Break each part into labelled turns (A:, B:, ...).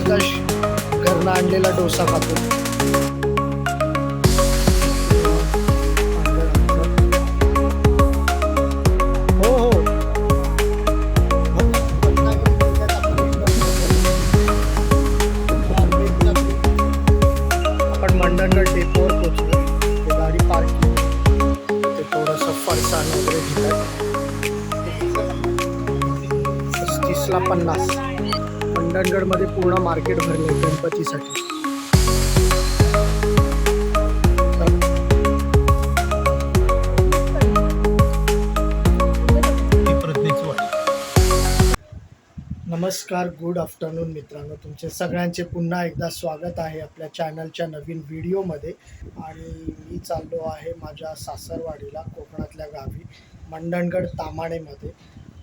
A: आकाश घरनं आणलेला डोसा खातो. मंडणगडमध्ये पूर्ण मार्केट भरले गणपतीसाठी. नमस्कार गुड आफ्टरनून मित्रांनो. तुमचे सगळ्यांचे पुन्हा एकदा स्वागत आहे आपल्या चॅनलच्या नवीन व्हिडिओमध्ये आणि मी चाललो आहे माझ्या सासरवाडीला कोकणातल्या गावी मंडणगड तामाणेमध्ये.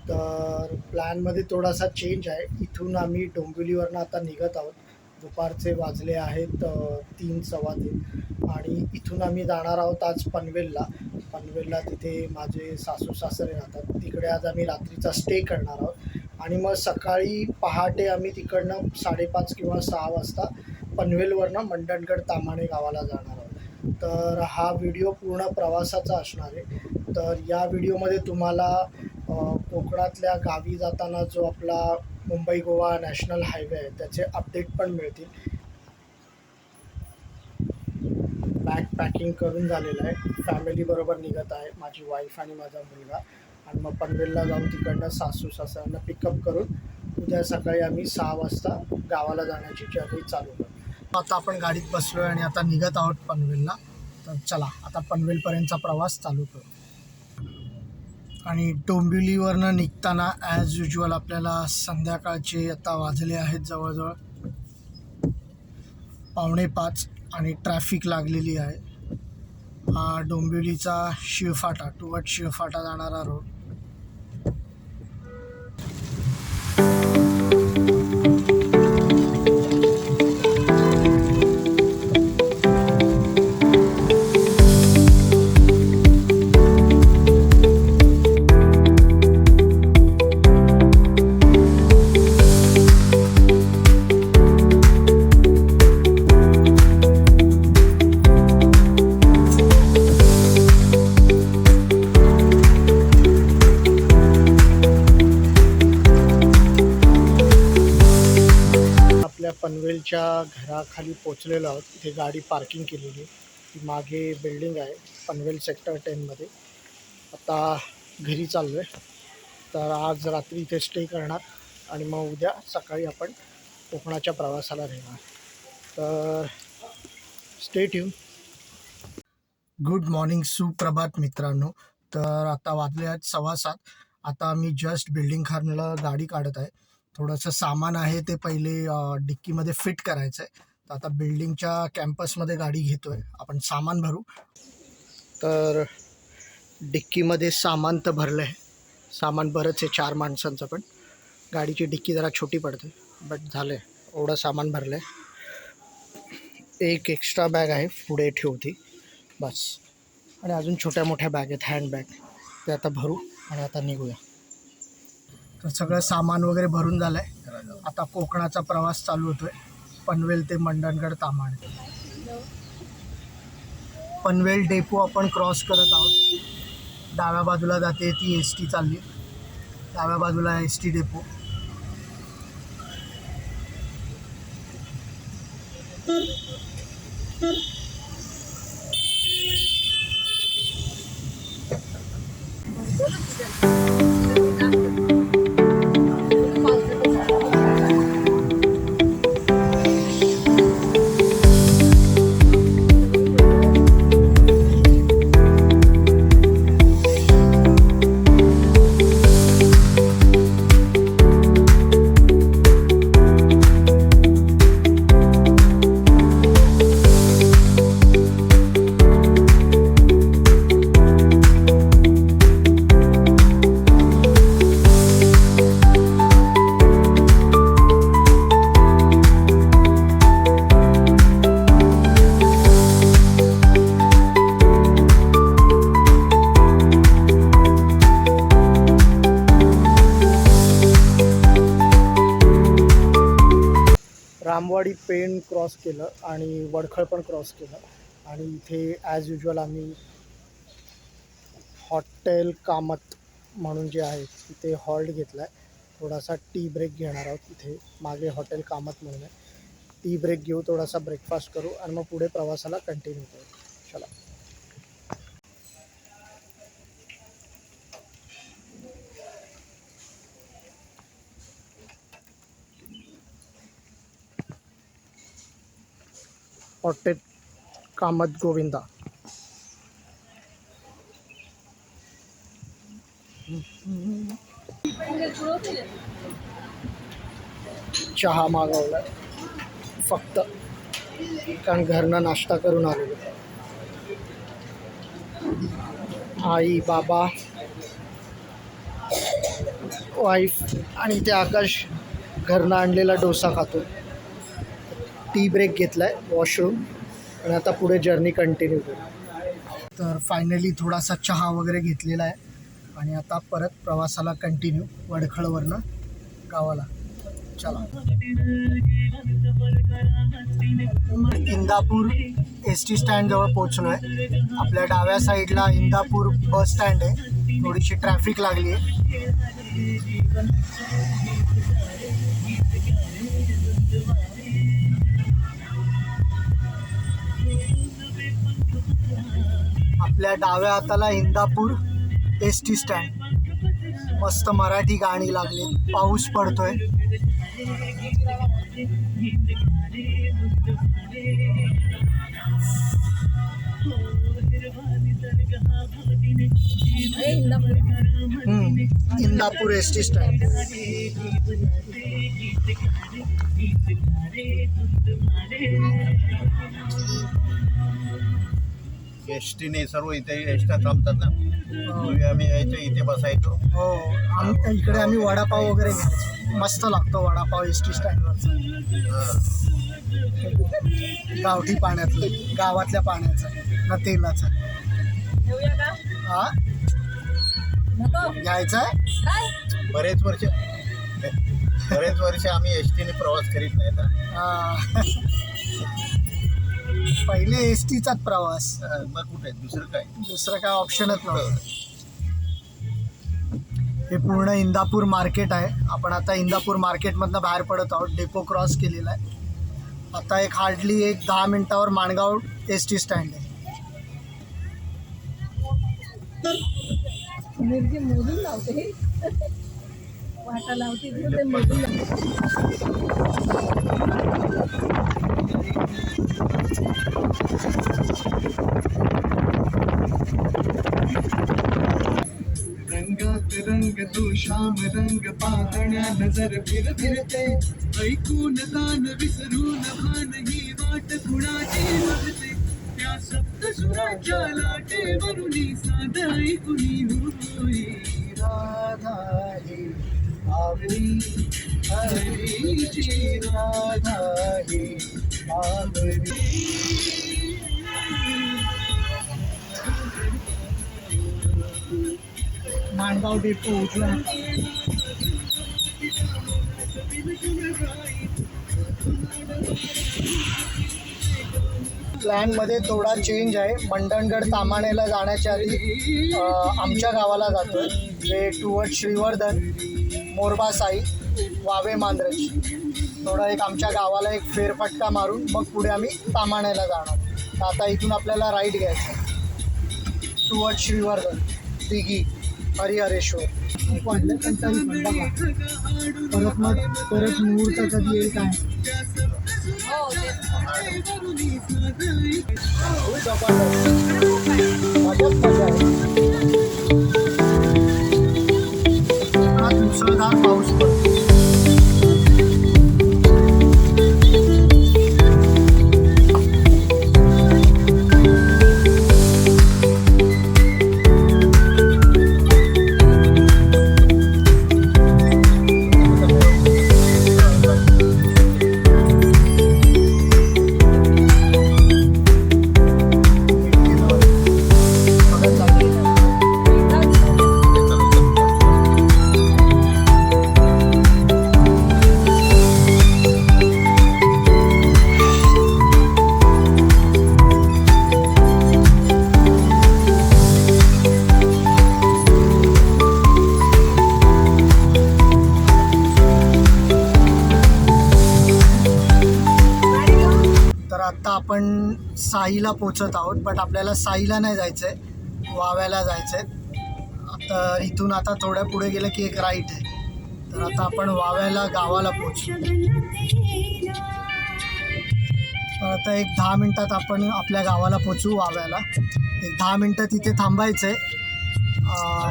A: तर प्लॅनमध्ये थोडासा चेंज आहे. इथून आम्ही डोंबिवलीवरनं आता निघत आहोत. दुपारचे वाजले आहेत तीन सव्वा तीन. आणि इथून आम्ही जाणार आहोत आज पनवेलला. पनवेलला तिथे माझे सासू सासरे राहतात. तिकडे आज आम्ही रात्रीचा स्टे करणार आहोत. आणि मग सकाळी पहाटे आम्ही तिकडनं साडेपाच किंवा सहा वाजता पनवेलवरनं मंडणगड तामाणे गावाला जाणार आहोत. तर हा व्हिडिओ पूर्ण प्रवासाचा असणार आहे. तर या व्हिडिओमध्ये तुम्हाला कोकणातल्या गावी जाताना जो आपला मुंबई गोवा नॅशनल हायवे आहे त्याचे अपडेट पण मिळतील. बॅग पॅकिंग करून झालेलं आहे. फॅमिलीबरोबर निघत आहे. माझी वाईफ आणि माझा मुलगा. आणि मग पनवेलला जाऊन तिकडनं सासू सासऱ्यांना पिकअप करून उद्या सकाळी आम्ही सहा वाजता गावाला जाण्याची जर्नी चालू करू आता आपण गाडीत बसलो आहे आणि आता निघत आहोत पनवेलला. तर चला आता पनवेलपर्यंतचा प्रवास चालू करू. आणि डोंबिवलीवरनं निघताना ॲज युजल आपल्याला संध्याकाळचे आता वाजले आहेत जवळजवळ पावणे पाच आणि ट्रॅफिक लागलेली आहे. हा डोंबिवलीचा शिवफाटा टुवर्ड शिवफाटा जाणारा रोड हॉटेलच्या घराखाली पोचलेलो आहोत. इथे गाडी पार्किंग केलेली ती मागे बिल्डिंग आहे पनवेल सेक्टर टेनमध्ये आता घरी चाललो आहे तर आज रात्री इथे स्टे करणार आणि मग उद्या सकाळी आपण कोकणाच्या प्रवासाला नेणार तर स्टे ट्यून. गुड मॉर्निंग सुप्रभात मित्रांनो. तर आता वाजले आहेत सव्वा सात. आता मी जस्ट बिल्डिंग खानला गाडी काढत आहे. थोडंसं सामान आहे ते पहिले डिक्कीमध्ये फिट करायचं आहे तर आता बिल्डिंगच्या कॅम्पसमध्ये गाडी घेतो आहे आपण सामान भरू. तर डिक्कीमध्ये सामान तर भरलं आहे सामान बरंच आहे चार माणसांचं पण. गाडीची डिक्की जरा छोटी पडते बट झालं आहे एवढं सामान भरलं आहे एक एक्स्ट्रा बॅग आहे पुढे ठेवती. बस. आणि अजून छोट्या मोठ्या बॅग आहेत हँडबॅग ते आता भरू आणि आता निघूया. तर सगळं सामान वगैरे भरून झालं आहे आता कोकणाचा प्रवास चालू होतो आहे पनवेल ते मंडणगड तामाण पनवेल डेपो आपण क्रॉस करत आहोत. डाव्या बाजूला जाते ती एस टी चालली. डाव्या बाजूला S T depot. Train cross केलं आणि वडखळ पण क्रॉस केलं. आणि इथे ॲज युजल आम्ही हॉटेल कामत म्हणून जे आहे तिथे हॉल्ट घेतला आहे थोडासा टी ब्रेक घेणार आहोत इथे. मागे हॉटेल कामत म्हणून आहे. टी ब्रेक घेऊ थोडासा ब्रेकफास्ट करू आणि मग पुढे प्रवासाला कंटिन्यू करू चला हॉटेल कामत गोविंदा. चहा मागवला. फक्त. कारण घरनं नाश्ता करून आलेलो. आई बाबा वाईफ आणि ते आकाश घरनं आणलेला डोसा खातो. टी ब्रेक घेतला आहे वॉशरूम आणि आता पुढे जर्नी कंटिन्यू करू. तर फायनली थोडासा चहा वगैरे घेतलेला आहे. आणि आता परत प्रवासाला कंटिन्यू वडखळवरनं गावाला. चला. इंदापूर एस टी स्टँडजवळ पोचलो आहे आपल्या डाव्या साईडला इंदापूर बस स्टँड आहे. थोडीशी ट्रॅफिक लागली आहे. आपल्या डाव्या हाताला इंदापूर एस टी स्टँड. मस्त मराठी गाणी लागली. पाऊस पडतोय. Indapur S T stand.
B: S टीने सर्व इथे एसट्या थांबतात ना. पूर्वी आम्ही यायचो इथे बसायचो.
A: हो आम इकडे आम्ही वडापाव वगैरे घ्यायचो. मस्त लागतो वडापाव एस टी स्टँडवरचा. गावठी पाण्यातलं गावातल्या पाण्याचा ना तेलाचा. हा? घ्यायचा आहे?
B: बरेच वर्ष बरेच वर्ष आम्ही एस टीने प्रवास करीत नाही ना.
A: पहिले एस टीचाच प्रवास.
B: हा, मग कुठे? दुसरं काय?
A: दुसरं काय ऑप्शनच नव्हतं हे पूर्ण इंदापूर मार्केट आहे. आपण आता इंदापूर मार्केटमधनं बाहेर पडत आहोत. डेपो क्रॉस केलेला आहे. आता एक हार्डली एक दहा मिनिटावर माणगाव एस टी स्टँड आहे.
C: मिरची मोजून लावते. वाटा लावते तिथे ते मोजून लावते.
D: रंगात रंग तो श्याम रंग पाहण्या नजर फिर फिरते. ऐकून तान विसरून भान ही वाट कुणाची लागते त्या सप्त सुराच्या लाटेवरुनी साध ऐकुनी होई
A: राधा आवडी हरीची राधा ही आवडी माणगाव डेपो उजव्या प्लॅनमध्ये थोडा चेंज आहे. मंडणगड तामाणेला जाण्याच्या आधी आमच्या गावाला जातो जे टुवर्ड श्रीवर्धन. मोरबा साई वावे मांद्रज थोडा एक आमच्या गावाला एक फेरफटका मारून मग पुढे आम्ही तामाण्याला जाणार. तर आता इथून आपल्याला राईड घ्यायचं सुवट श्रीवर्धन दिघी हरिहरेश्वर. वाटलं पण परत मग परत मुहूर्त कधी येईल काय? हो, Sudah. साईला पोचत आहोत बट आपल्याला साईला नाही जायचं आहे वाव्याला जायचं आहे आता इथून आता थोड्या पुढे गेलं की एक राईट आहे. तर आता आपण वाव्याला गावाला पोचू आता एक दहा मिनटात आपण आपल्या गावाला पोचू वाव्याला. एक दहा मिनटं तिथे थांबायचं आहे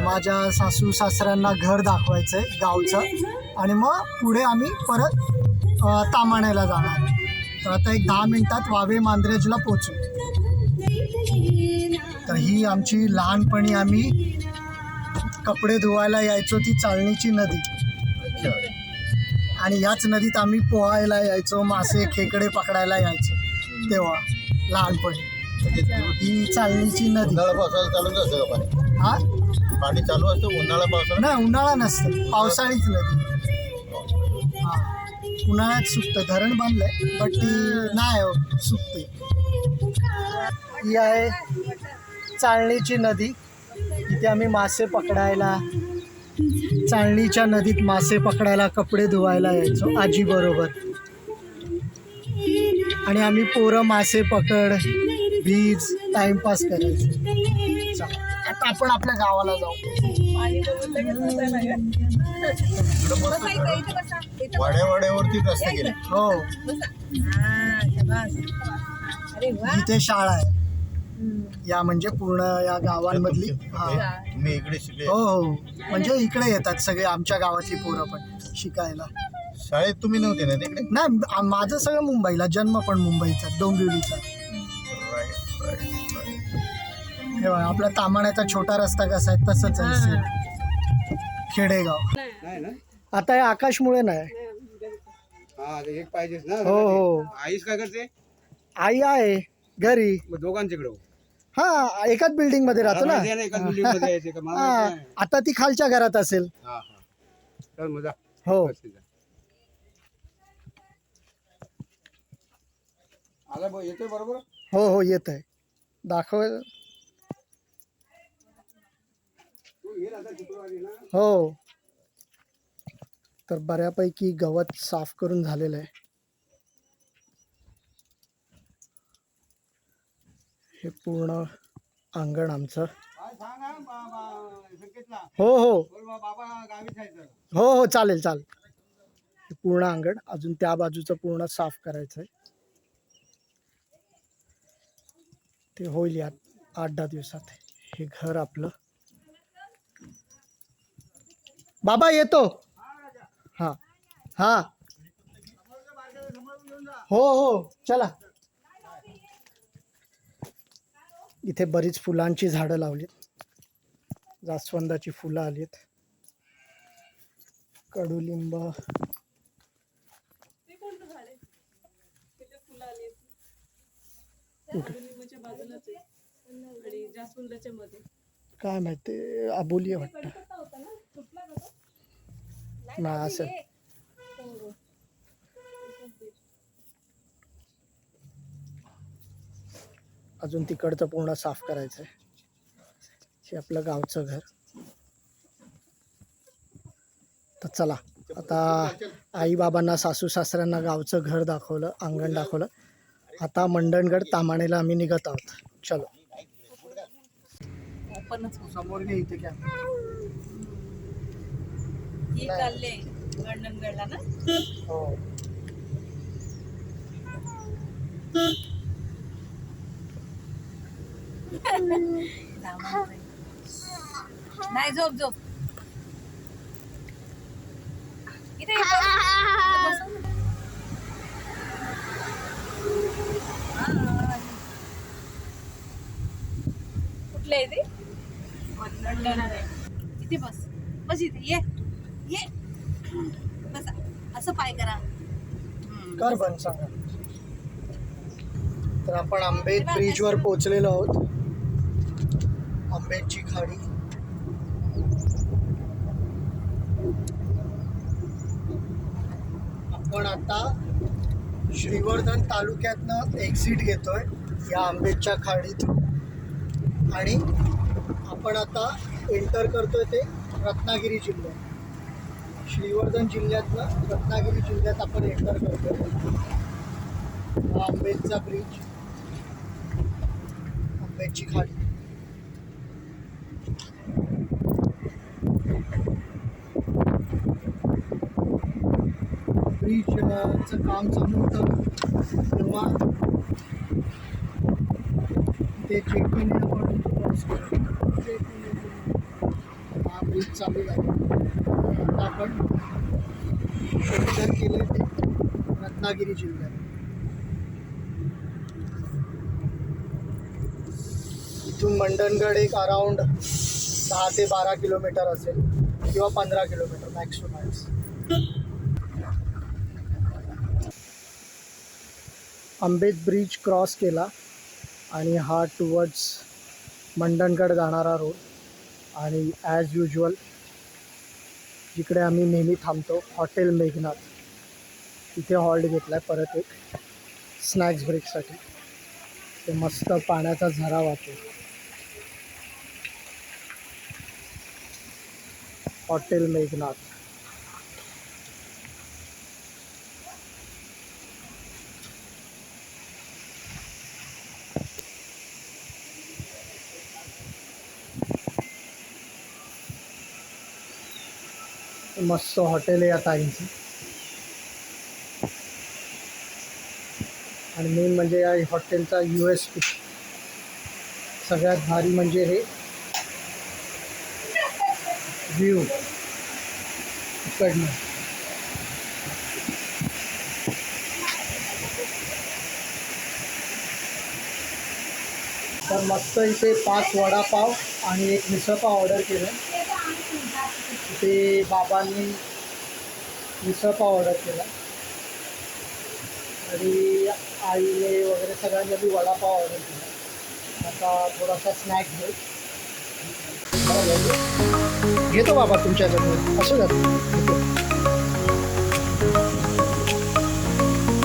A: माझ्या सासू सासऱ्यांना घर दाखवायचं आहे गावचं. आणि मग पुढे आम्ही परत तामाण्याला जाणार. तर आता एक दहा मिनटात वावे मांद्रेजला पोचू. ही आमची लहानपणी आम्ही कपडे धुवायला यायचो ती चालणीची नदी. आणि याच नदीत आम्ही पोहायला यायचो मासे खेकडे पकडायला यायचो तेव्हा लहानपणी. ही चालणीची नदी. हा?
B: पाणी चालू असतं उन्हाळा पावसाळा
A: नाही उन्हाळा नसतं. पावसाळीच नदी. हा. उन्हाळ्यात सुकतं. धरण बांधलंय बट ती नाही हो, सुकते. ही आहे चाळणीची नदी इथे आम्ही मासे पकडायला चाळणीच्या नदीत मासे पकडायला कपडे धुवायला यायचो आजी बरोबर आणि आम्ही पोरं मासे पकड वीज टाइमपास करायचो आता आपण आपल्या गावाला जाऊ
C: पाणी बघून लगेच बसायला लागलं.
B: इकडं मस्त
C: बसा इथं, इथं बसा. इथं
B: वाड्या वाड्यावरती रस्ते गेले
A: हो.
C: हा,
A: इथे शाळा आहे. या म्हणजे पूर्ण या गावांमधली हा.
B: तुम्ही इकडे शिकले.
A: हो हो. म्हणजे इकडे येतात सगळे आमच्या गावातली पोरं पण शिकायला.
B: शाळेत तुम्ही नव्हते ना तिकडे?
A: नाही आ- माझं सगळं मुंबईला जन्म पण मुंबईचा डोंबिवलीचा.
B: Right, right, right.
A: हे बघा, आपला तामाण्याचा छोटा रस्ता कसा आहे तसंच आहे. खेडेगाव. आता हे आकाशमुळे नाही.
E: हा ते एक पाहिजेच ना.
A: हो हो.
E: आईस काय करते?
A: आई आहे घरी.
E: मग दोघांच्याकडे
A: हा एकाच बिल्डिंगमध्ये राहतो ना.
E: एका बिल्डिंगमध्ये यायचे का मला
A: हा
E: माहिती नाही.
A: आता ती खालच्या घरात असेल.
E: हा हा. चल मजा
A: हो.
E: आला बघ येतोय बरोबर?
A: हो हो येत आहे दाखव.
E: तू येईल आता शुक्रवारी ना.
A: हो. तर बऱ्यापैकी गवत साफ करून झालेलं आहे. हे पूर्ण अंगण आमचं.
E: हा,
A: हो हो. हो हो चालेल चालेल. हे पूर्ण अंगण अजून त्या बाजूचं पूर्ण साफ करायचं आहे. ते होईल यात आठ दहा दिवसात. हे घर आपलं. बाबा येतो. हा. हा. हो हो. चला. इथे बरीच फुलांची झाडं लावलीत. जास्वंदाची फुलं आलीत. कडुलिंब. काय माहिती आहे वाटतं. नाही असं. अजून तिकडचं पूर्ण साफ करायचं आहे हे आपलं गावचं घर. तर चला आता आई बाबांना सासू सासऱ्यांना गावचं घर दाखवलं अंगण दाखवलं. आता मंडणगड तामाणेला आम्ही निघत आहोत. चलो. समोर
C: ही मंडणगडला ना?
A: हो.
C: नाही झोप झोप. इथे. कुठले आहे ते? इथे बस. बस इथे. ये. ये. बस. असं पाय करा.
A: कर बंद सांगा. तर आपण आंबेत ब्रिजवर पोहोचलेलो आहोत. आंब्याची खाडी. आपण आता श्रीवर्धन तालुक्यातनं एक्झिट घेतोय या आंबेच्या खाडीतून. आणि आपण आता एंटर करतोय ते रत्नागिरी जिल्ह्यात. श्रीवर्धन जिल्ह्यातनं रत्नागिरी जिल्ह्यात आपण एंटर करतोय. हा आंबेडचा ब्रिज आंब्याची खाडी. ब्रिजचं काम चालू होतं. तेव्हा ते चेक आपण केलं हा ब्रिज चालू झाला. आपण केले ते. रत्नागिरी जिल्ह्यात. इथून मंडणगड एक अराऊंड दहा ते बारा किलोमीटर असेल किंवा पंधरा kilometre max to max Ambet bridge cross केला आणि हा टुवर्ड्स मंडणगड जाणारा रोड आणि ॲज युजल जिकडे आम्ही नेहमी थांबतो हॉटेल मेघनाथ. तिथे हॉल्ट घेतला आहे परत एक स्नॅक्स ब्रेकसाठी ते मस्त पाण्याचा झरा वाहतो. हॉटेल मेघनाथ. मस्त हॉटेल आहे या ताईंचं. आणि मेन म्हणजे या हॉटेलचा यू एस पी सगळ्यात भारी म्हणजे हे. व्ह्यू इकडनं. तर मस्त इथे पाच वडापाव आणि एक मिसळपाव ऑर्डर केलं. ते बाबांनी मिसळपाव ऑर्डर केला. आणि आईने वगैरे सगळ्यांनी वडापाव ऑर्डर केला. आता थोडासा स्नॅक्स घेऊ. घेतो बाबा तुमच्याकडून. असं जातं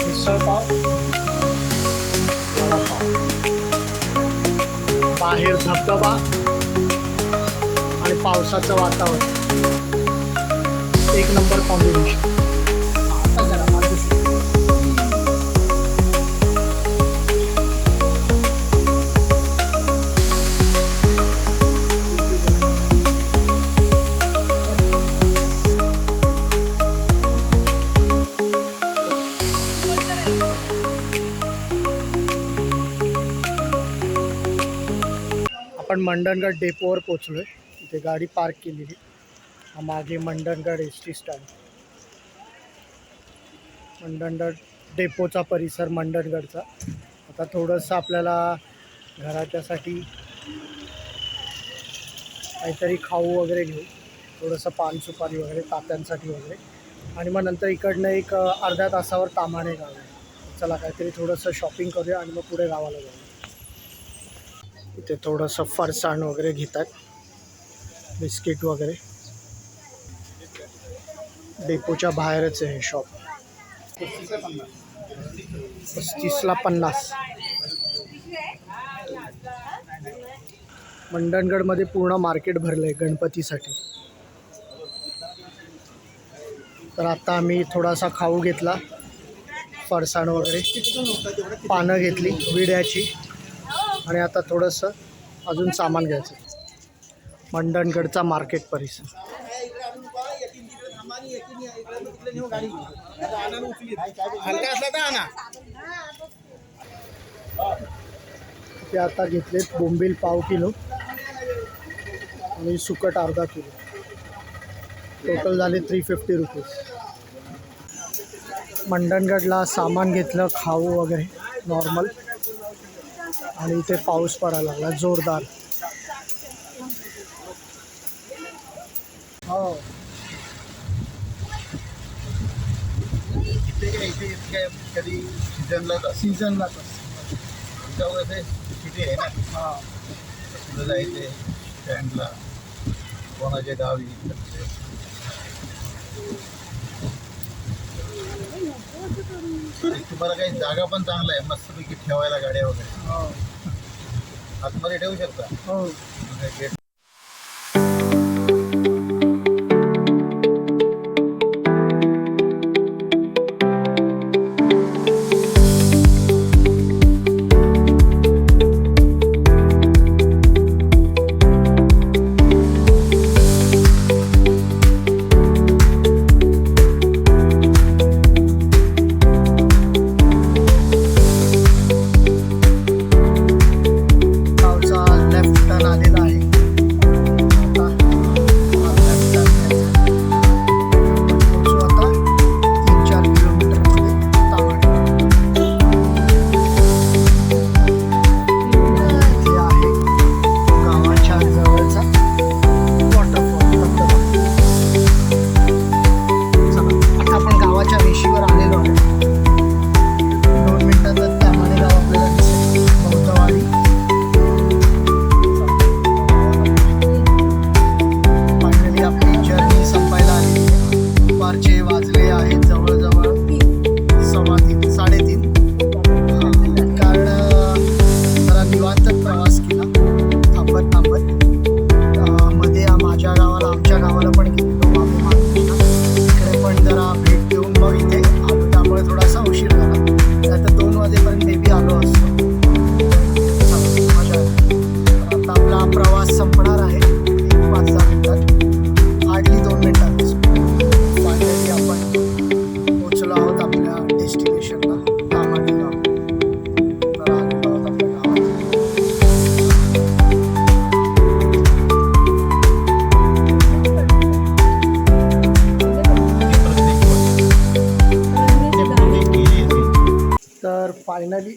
A: मिसळपाव. वडापाव. बाहेर धबधबा. पावसाचं वातावरण. एक नंबर कॉम्बिनेशन आता जरा आपण मंडणगड डेपोवर पोचलो आहे इथे गाडी पार्क केलेली. मागे Mandangad S T stand. Mandangad डेपोचा परिसर मंडणगडचा. आता थोडंसं आपल्याला घराच्यासाठी काहीतरी खाऊ वगैरे घेऊ. थोडंसं पान सुपारी वगैरे तात्यांसाठी वगैरे. आणि मग नंतर इकडनं एक अर्ध्या तासावर तामाणे गाव आहे. चला काहीतरी थोडंसं शॉपिंग करूया आणि मग पुढे गावाला जाऊया. इथे थोडंसं फरसाण वगैरे घेतात. बिस्किट वगैरे. डेपोच्या बाहेरच आहे हे शॉप पस्तीसला पन्नास. मंडणगडमध्ये पूर्ण मार्केट भरलं आहे गणपतीसाठी. तर आता आम्ही थोडासा खाऊ घेतला. फरसाण वगैरे. पानं घेतली विड्याची. आणि आता थोडंसं अजून सामान घ्यायचं. मंडणगडचा मार्केट परिसर. ते आता घेतलेत बोंबील पाव किलो आणि सुकट अर्धा किलो. टोटल झाले थ्री फिफ्टी रुपीज मंडणगडला सामान घेतलं खाऊ वगैरे नॉर्मल आणि इथे पाऊस पडायला लागला जोरदार. हो
B: इथे काय इथे काय कधी सीझनलाच असतं
A: सीझनला
B: इथं कसं सिटी आहे ना
A: हाँ
B: तिथं जायचे स्टँडला कोणाच्या गावी तुम्हाला काही जागा पण चांगला आहे मस्तपैकी ठेवायला गाड्या वगैरे. आतमध्ये ठेवू शकता?
A: हो.
B: गेट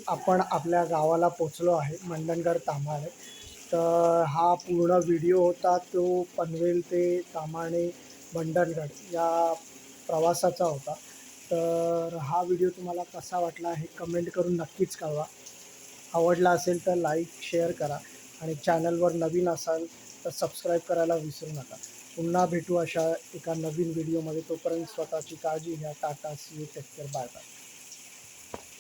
A: आपण आपल्या गावाला पोचलो आहे मंडणगड तामाळे तर हा पूर्ण व्हिडिओ होता तो पनवेल ते तामाणे मंडणगड या प्रवासाचा होता. तर हा व्हिडिओ तुम्हाला कसा वाटला हे कमेंट करून नक्कीच कळवा. आवडला असेल तर लाईक शेअर करा आणि चॅनलवर नवीन असाल तर सबस्क्राईब करायला विसरू नका. पुन्हा भेटू अशा एका नवीन व्हिडिओमध्ये. तोपर्यंत स्वतःची काळजी घ्या. Tata see you take care bye bye